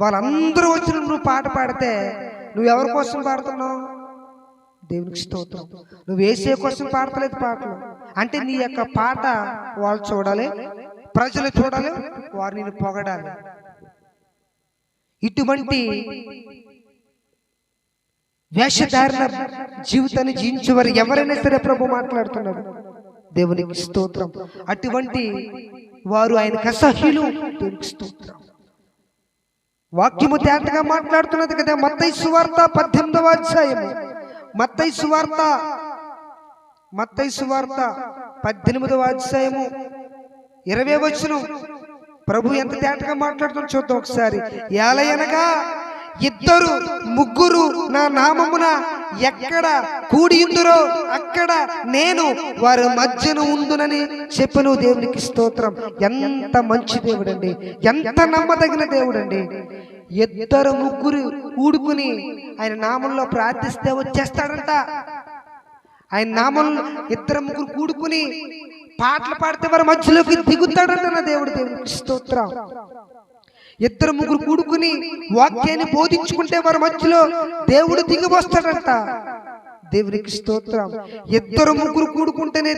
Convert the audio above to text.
వాళ్ళందరూ వచ్చిన నువ్వు పాట పాడితే నువ్వు ఎవరి కోసం పాడుతున్నావు? దేవునికి స్తోత్రం. నువ్వు వేసే కోసం పాడతలేదు పాటలు. అంటే నీ యొక్క పాట వాళ్ళు చూడాలి ప్రజలు చూడాలి వారు నేను పొగడాలి. ఇటువంటి వేషధారణ జీవితాన్ని జీవించేవారు ఎవరైనా సరే ప్రభు మాట్లాడుతున్నారు. దేవునికి స్తోత్రం. అటువంటి వారు ఆయనకు అసహ్యులు దేవునికి స్తోత్రం. వాక్యము తేటగా మాట్లాడుతున్నది కదా మత్తయి సువార్త పద్దెనిమిదవ అధ్యాయము. మత్తయి సువార్త మత్తయి సువార్త పద్దెనిమిదవ అధ్యాయము. ఇరవై వచ్చును ప్రభు ఎంత తేటగా మాట్లాడుతున్న చూద్దాం ఒకసారి. ఏలయనగా ఇద్దరు ముగ్గురు నా నామమున ఎక్కడ కూడిందురో అక్కడ నేను వారి మధ్యన ఉందునని చెప్పను దేవునికి స్తోత్రం. ఎంత మంచి దేవుడండి. ఎంత నమ్మదగిన దేవుడండి. ఇద్దరు ముగ్గురు కూడుకుని ఆయన నామంలో ప్రార్థిస్తే వచ్చేస్తాడంట. ఆయన నామంలో ఇద్దరు ముగ్గురు కూడుకుని పాటలు పాడితే వారి మధ్యలోకి దిగుతాడంట నా దేవుడు దేవునికి స్తోత్రం. ఇద్దరు ముగ్గురు కూడుకుని వాక్యాన్ని బోధించుకుంటే వారి మధ్యలో దేవుడు దిగి వస్తాడంట. దేవునికి స్తోత్రం. ఇద్దరు ముగ్గురు కూడుకుంటేనే